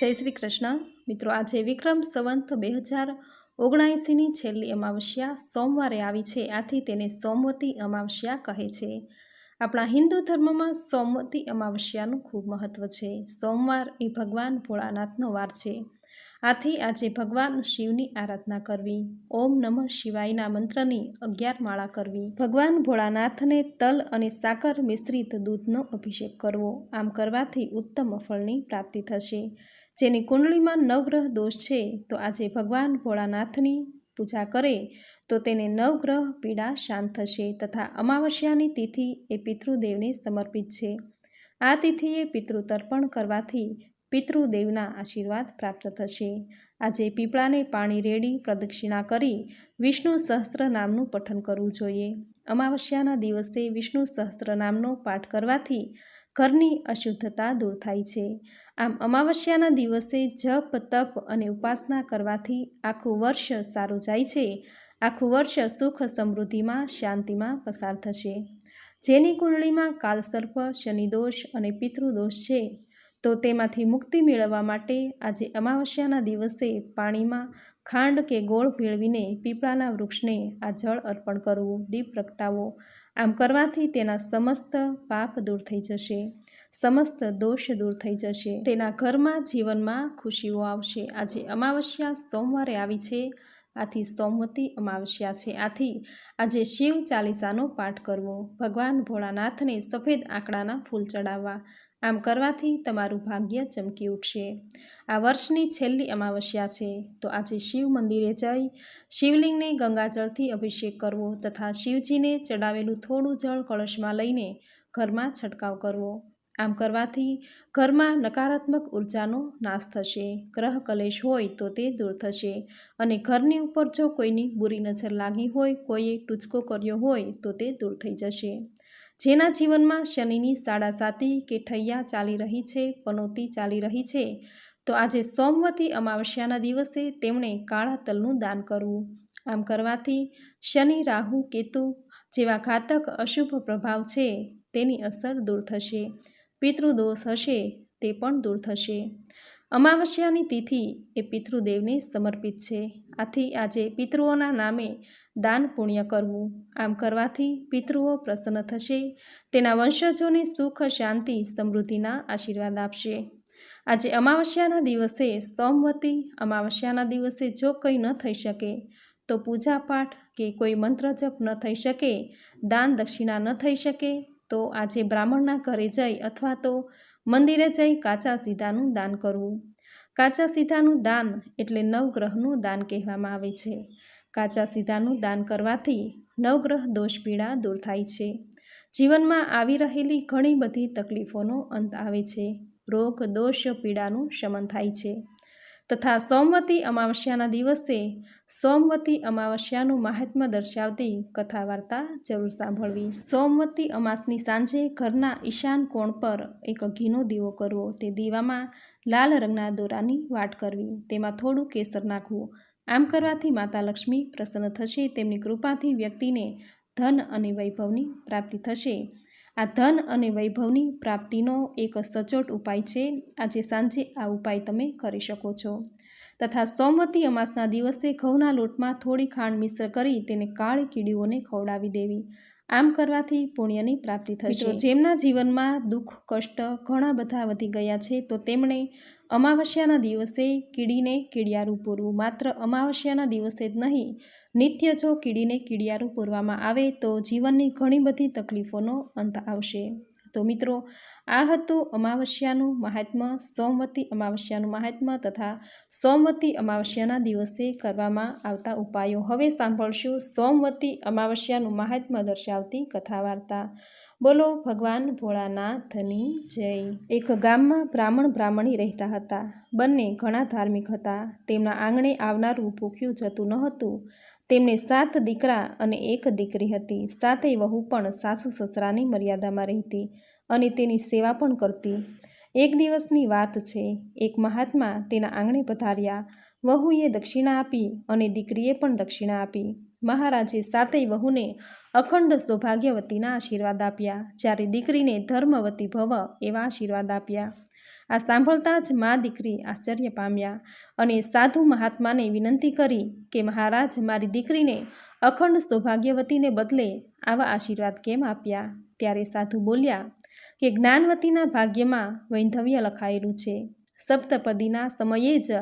જય શ્રી કૃષ્ણ. મિત્રો, આજે વિક્રમ સંવંત બે હજાર ઓગણએંસીની છેલ્લી અમાવસ્યા સોમવારે આવી છે. આથી તેને સોમવતી અમાવસ્યા કહે છે. આપણા હિન્દુ ધર્મમાં સોમવતી અમાવસ્યાનું ખૂબ મહત્વ છે. સોમવાર એ ભગવાન ભોળાનાથનો વાર છે. આથી આજે ભગવાન શિવની આરાધના કરવી, ઓમ નમઃ શિવાયના મંત્રની અગિયાર માળા કરવી, ભગવાન ભોળાનાથને તલ અને સાકર મિશ્રિત દૂધનો અભિષેક કરવો, આમ કરવાથી ઉત્તમ ફળની પ્રાપ્તિ થશે. જેની કુંડળીમાં નવગ્રહ દોષ છે, તો આજે ભગવાન ભોળાનાથની પૂજા કરે, તો તેને નવગ્રહ પીડા શાંત થશે તથા અમાવસ્યાની તિથિ એ પિતૃદેવને સમર્પિત છે. આ તિથિએ પિતૃતર્પણ કરવાથી પિતૃદેવના આશીર્વાદ પ્રાપ્ત થશે. આજે પીપળાને પાણી રેડી પ્રદક્ષિણા કરી વિષ્ણુ સહસ્ત્ર નામનું પઠન કરવું જોઈએ. અમાવસ્યાના દિવસે વિષ્ણુ સહસ્ત્ર નામનો પાઠ કરવાથી ઘરની અશુદ્ધતા દૂર થાય છે. આમ અમાવસ્યાના દિવસે જપ, તપ અને ઉપાસના કરવાથી આખું વર્ષ સારું જાય છે. આખું વર્ષ સુખ સમૃદ્ધિમાં, શાંતિમાં પસાર થશે. જેની કુંડળીમાં કાલસર્પ શનિદોષ અને પિતૃદોષ છે, તો તેમાંથી મુક્તિ મેળવવા માટે આજે અમાવસ્યાના દિવસે પાણીમાં ખાંડ કે ગોળ ભેળવીને પીપળાના વૃક્ષને આ જળ અર્પણ કરવું. દીપ પ્રગટાવો. આમ કરવાથી તેના સમસ્ત પાપ દૂર થઈ જશે, સમસ્ત દોષ દૂર થઈ જશે. તેના ઘરમાં જીવનમાં ખુશીઓ આવશે. આજે અમાવસ્યા સોમવારે આવી છે. આથી સોમવતી અમાવસ્યા છે. આથી આજે શિવ ચાલીસાનો પાઠ કરવો. ભગવાન ભોળાનાથને સફેદ આંકડાના ફૂલ ચડાવવા. આમ કરવાથી તમારું ભાગ્ય ચમકી ઉઠશે. આ વર્ષની છેલ્લી અમાવસ્યા છે. તો આજે શિવ મંદિરે જઈ શિવલિંગને ગંગાજળથી અભિષેક કરવો તથા શિવજીને ચડાવેલું થોડું જળ કળશમાં લઈને ઘરમાં છંટકાવ કરવો. આમ કરવાથી ઘરમાં નકારાત્મક ઉર્જાનો નાશ થશે. ગ્રહ કલેશ હોય તો તે દૂર થશે. અને ઘરની ઉપર જો કોઈની બુરી નજર લાગી હોય, કોઈએ ટૂચકો કર્યો હોય તો તે દૂર થઈ જશે. જેના જીવનમાં શનિની સાડાસાતી કે ઠૈયા ચાલી રહી છે, પનોતી ચાલી રહી છે, તો આજે સોમવતી અમાવસ્યાના દિવસે તેમણે કાળા તલનું દાન કરવું. આમ કરવાથી શનિ, રાહુ, કેતુ જેવા ઘાતક અશુભ પ્રભાવ છે, તેની અસર દૂર થશે. પિતૃદોષ હશે, તે પણ દૂર થશે. અમાવસ્યાની તિથિ એ પિતૃદેવને સમર્પિત છે. આથી આજે પિતૃઓના નામે દાન પુણ્ય કરવું. આમ કરવાથી પિતૃઓ પ્રસન્ન થશે, તેના વંશજોને સુખ, શાંતિ, સમૃદ્ધિના આશીર્વાદ આપશે. આજે અમાવસ્યાના દિવસે સોમવતી, અમાવસ્યાના દિવસે જો કંઈ ન થઈ શકે, તો પૂજાપાઠ કે કોઈ મંત્ર જપ ન થઈ શકે, દાન દક્ષિણા ન થઈ શકે, તો આજે બ્રાહ્મણના ઘરે જઈ અથવા તો મંદિરે જઈ કાચા સીધાનું દાન કરવું. કાચા સીધાનું દાન એટલે નવગ્રહનું દાન કહેવામાં આવે છે. કાચા સીધાનું દાન કરવાથી નવગ્રહ દોષ પીડા દૂર થાય છે. જીવનમાં આવી રહેલી ઘણી બધી તકલીફોનો અંત આવે છે. રોગ, દોષ, પીડાનું શમન થાય છે. તથા સોમવતી અમાવસ્યાના દિવસે સોમવતી અમાવસ્યાનું મહાત્મ્ય દર્શાવતી કથા વાર્તા જરૂર સાંભળવી. સોમવતી અમાસની સાંજે ઘરના ઈશાન કોણ પર એક ઘીનો દીવો કરવો, તે દીવામાં લાલ રંગના દોરાની વાટ કરવી, તેમાં થોડું કેસર નાખવું. આમ કરવાથી માતા લક્ષ્મી પ્રસન્ન થશે, તેમની કૃપાથી વ્યક્તિને ધન અને વૈભવની પ્રાપ્તિ થશે. આ ધન અને વૈભવની પ્રાપ્તિનો એક સચોટ ઉપાય છે. આજે સાંજે આ ઉપાય તમે કરી શકો છો. તથા સોમવતી અમાસના દિવસે ઘઉંના લોટમાં થોડી ખાંડ મિશ્ર કરી તેને કાળી કીડીઓને ખવડાવી દેવી. આમ કરવાથી પુણ્યની પ્રાપ્તિ થશે. જેમના જીવનમાં દુઃખ, કષ્ટ ઘણા બધા વધી ગયા છે, તો તેમણે અમાવસ્યાના દિવસે કીડીને કીડિયારું પૂરવું. માત્ર અમાવસ્યાના દિવસે જ નહીં નિત્ય જો કીડીને કીડિયારું પૂરવામાં આવે તો જીવનની ઘણી બધી તકલીફોનો અંત આવશે. તો મિત્રો, આ હતું અમાવસ્યાનું મહાત્મ્ય. સોમવતી અમાવસ્યાનું મહાત્મ્ય તથા સોમવતી અમાવસ્યાના દિવસે કરવામાં આવતા ઉપાયો. હવે સાંભળશું સોમવતી અમાવસ્યાનું મહાત્મ્ય દર્શાવતી કથા વાર્તા બોલો, ભગવાન ભોળાનાથની જય. એક ગામમાં બ્રાહ્મણ બ્રાહ્મણી રહેતા હતા. બંને ઘણા ધાર્મિક હતા. તેમના આંગણે આવનારું ભૂખ્યું જતું ન હતું તેમને સાત દીકરા અને એક દીકરી હતી. સાતેય વહુ પણ સાસુ સસરાની મર્યાદામાં રહેતી અને તેની સેવા પણ કરતી. એક દિવસની વાત છે. એક મહાત્મા તેના આંગણે પધાર્યા. વહુએ દક્ષિણા આપી અને દીકરીએ પણ દક્ષિણા આપી. મહારાજે સાતેય વહુને અખંડ સૌભાગ્યવતીના આશીર્વાદ આપ્યા. જ્યારે દીકરીને ધર્મવતી ભવ એવા આશીર્વાદ આપ્યા. આ સાંભળતા જ મા દીકરી આશ્ચર્ય પામ્યા અને સાધુ મહાત્માને વિનંતી કરી કે, મહારાજ, મારી દીકરીને અખંડ સૌભાગ્યવતીને બદલે આવા આશીર્વાદ કેમ આપ્યા? ત્યારે સાધુ બોલ્યા કે, જ્ઞાનવતીના ભાગ્યમાં વૈંધવ્ય લખાયેલું છે. સપ્તપદીના સમયે જ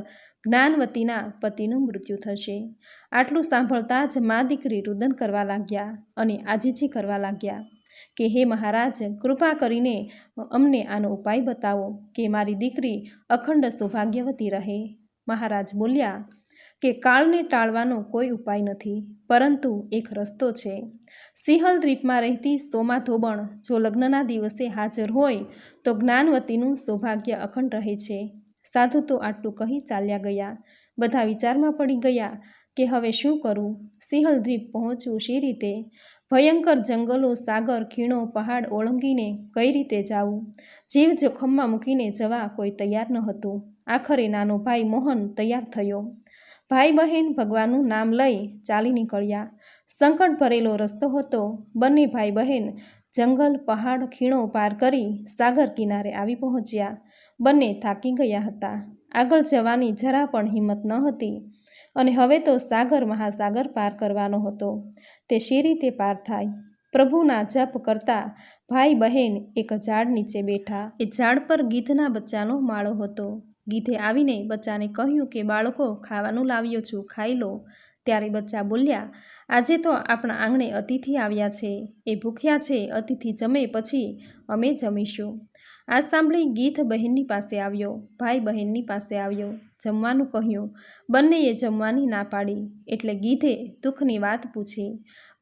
જ્ઞાનવતીના પતિનું મૃત્યુ થશે. આટલું સાંભળતા જ મા દીકરી રુદન કરવા લાગ્યા અને આજીજી કરવા લાગ્યા. કે હે મહારાજ, કૃપા કરીને અમને આનો ઉપાય બતાવો કે મારી દીકરી અખંડ સૌભાગ્યવતી રહે. મહારાજ બોલ્યા, કે કાળને ટાળવાનો કોઈ ઉપાય નથી, પરંતુ એક રસ્તો છે. સિંહલ દ્વીપમાં રહેતી સોમા ધોબણ જો લગ્નના દિવસે હાજર હોય, તો જ્ઞાનવતીનું સૌભાગ્ય અખંડ રહે છે. સાધુ તો આટલું કહી ચાલ્યા ગયા. બધા વિચારમાં પડી ગયા કે હવે શું કરવું સિંહલ દ્વીપ પહોંચવું શી રીતે? ભયંકર જંગલો, સાગર, ખીણો, પહાડ ઓળંગીને કઈ રીતે જાવું? જીવ જોખમમાં મૂકીને જવા કોઈ તૈયાર ન હતું. આખરે નાનો ભાઈ મોહન તૈયાર થયો. ભાઈ બહેન ભગવાનનું નામ લઈ ચાલી નીકળ્યા. સંકટ ભરેલો રસ્તો હતો. બંને ભાઈ બહેન જંગલ, પહાડ, ખીણો પાર કરી સાગર કિનારે આવી પહોંચ્યા. બંને થાકી ગયા હતા. આગળ જવાની જરા પણ હિંમત ન હતી અને હવે તો સાગર મહાસાગર પાર કરવાનો હતો. તે શી રીતે પાર થાય? પ્રભુના જપ કરતા ભાઈ બહેન એક ઝાડ નીચે બેઠા. એ ઝાડ પર ગીધના બચ્ચાનો માળો હતો. ગીધે આવીને બચ્ચાને કહ્યું કે, બાળકો, ખાવાનું લાવ્યો છું, ખાઈ લો. ત્યારે બચ્ચા બોલ્યા, આજે તો આપણા આંગણે અતિથિ આવ્યા છે. એ ભૂખ્યા છે, અતિથિ જમે પછી અમે જમીશું. આ સાંભળી ગીધ બહેનની પાસે આવ્યો, ભાઈ બહેનની પાસે આવ્યો. જમવાનું કહ્યું. બંનેએ જમવાની ના પાડી એટલે ગીધે દુઃખની વાત પૂછી.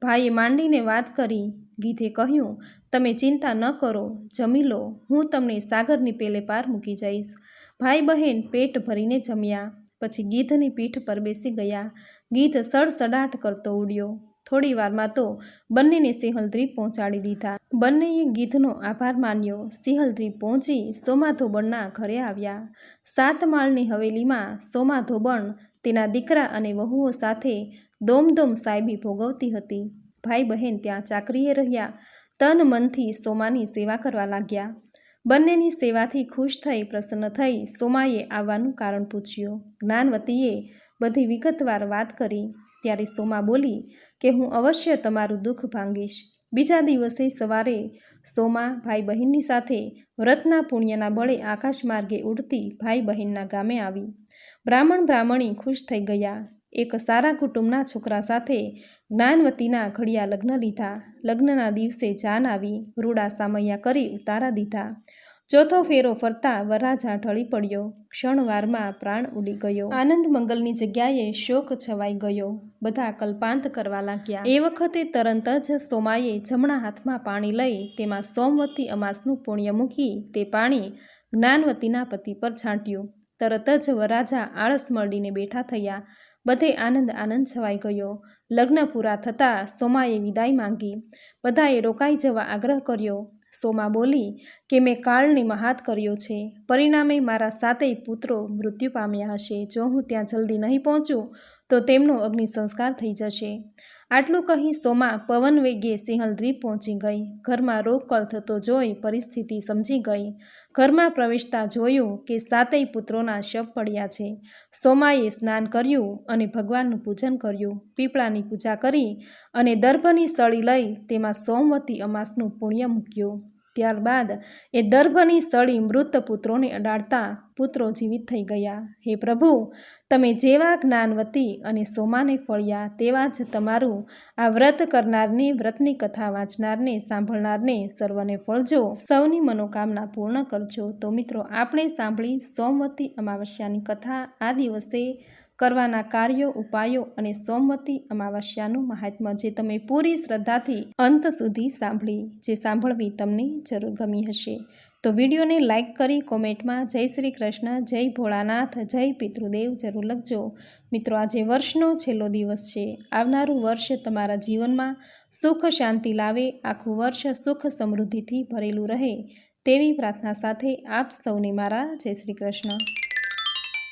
ભાઈએ માંડીને વાત કરી. ગીધે કહ્યું, તમે ચિંતા ન કરો, જમી લો. હું તમને સાગરની પેલે પાર મૂકી જઈશ. ભાઈ બહેન પેટ ભરીને જમ્યા. પછી ગીધની પીઠ પર બેસી ગયા. ગીધ સડસડાટ કરતો ઉડ્યો. થોડી વારમાં તો બંનેને સિંહલદ્રીપ પહોંચાડી દીધા. બંનેએ ગીધનો આભાર માન્યો. સિંહલદ્રીપ પહોંચી સોમાધોબણના ઘરે આવ્યા. સાત માળની હવેલીમાં સોમાધોબણ તેના દીકરા અને વહુઓ સાથે દોમદોમ સાહેબી ભોગવતી હતી. ભાઈ બહેન ત્યાં ચાકરીએ રહ્યા. તન મનથી સોમાની સેવા કરવા લાગ્યા. બંનેની સેવાથી ખુશ થઈ, પ્રસન્ન થઈ સોમાએ આવવાનું કારણ પૂછ્યું. જ્ઞાનવતીએ બધી વિગતવાર વાત કરી. ત્યારે સોમા બોલી કે હું અવશ્ય તમારું દુઃખ ભાંગીશ. બીજા દિવસે સવારે સોમા ભાઈ બહેનની સાથે વ્રતના પુણ્યના બળે આકાશ માર્ગે ઉડતી ભાઈ બહેનના ગામે આવી. બ્રાહ્મણ બ્રાહ્મણી ખુશ થઈ ગયા. એક સારા કુટુંબના છોકરા સાથે જ્ઞાનવતીના ઘડિયા લગ્ન લીધા. લગ્નના દિવસે જાન આવી, રૂડા સામૈયા કરી ઉતારા દીધા. ચોથો ફેરો ફરતા વરાજા ઢળી પડ્યો. ક્ષણવારમાં પ્રાણ ઉડી ગયો. આનંદ મંગલની જગ્યાએ શોક છવાઈ ગયો. બધા કલ્પાંત કરવા લાગ્યા. એ વખતે તરત જ સોમાએ જમણા હાથમાં પાણી લઈ તેમાં સોમવતી અમાસનું પુણ્ય મૂકી તે પાણી જ્ઞાનવતીના પતિ પર છાંટ્યું. તરત જ વરાજા આળસ મળીને બેઠા થયા. બધે આનંદ આનંદ છવાઈ ગયો. લગ્ન પૂરા થતાં સોમાએ વિદાય માંગી. બધાએ રોકાઈ જવા આગ્રહ કર્યો. સોમા બોલી કે મેં કાળની મહાત કર્યો છે. પરિણામે મારા સાતેય પુત્રો મૃત્યુ પામ્યા હશે. જો હું ત્યાં જલ્દી નહીં પહોંચું તો તેમનો અગ્નિ સંસ્કાર થઈ જશે. આટલું કહી સોમા પવન વેગે સિંહલદ્રીપ પહોંચી ગઈ. ઘરમાં રોગકળ થતો જોઈ પરિસ્થિતિ સમજી ગઈ. ઘરમાં પ્રવેશતા જોયું કે સાતેય પુત્રોના શબ પડ્યા છે. સોમાએ સ્નાન કર્યું અને ભગવાનનું પૂજન કર્યું. પીપળાની પૂજા કરી અને દર્ભની સળી લઈ તેમાં સોમવતી અમાસનું પુણ્ય મૂક્યું. ત્યારબાદ એ દર્ભની સળી મૃત પુત્રોને અડાડતા પુત્રો જીવિત થઈ ગયા. હે પ્રભુ, તમે જેવા જ્ઞાનવતી અને સોમાને ફળ્યા તેવા જ તમારું આ વ્રત કરનારને વ્રતની કથા વાંચનારને સાંભળનારને સર્વને ફળજો. સૌની મનોકામના પૂર્ણ કરજો. તો મિત્રો, આપણે સાંભળી સોમવતી અમાવસ્યાની કથા આ દિવસે કરવાના કાર્યો, ઉપાયો અને સોમવતી અમાવસ્યાનું મહાત્મ્ય જે તમે પૂરી શ્રદ્ધાથી અંત સુધી સાંભળી, જે સાંભળવી તમને જરૂર ગમી હશે. તો વિડીયોને લાઇક કરી કોમેન્ટમાં જય શ્રી કૃષ્ણ, જય ભોળાનાથ, જય પિતૃદેવ જરૂર લખજો. મિત્રો, આજે વર્ષનો છેલ્લો દિવસ છે. આવનારું વર્ષ તમારા જીવનમાં સુખ શાંતિ લાવે, આખું વર્ષ સુખ સમૃદ્ધિથી ભરેલું રહે. તેવી પ્રાર્થના સાથે આપ સૌને મારા જય શ્રી કૃષ્ણ.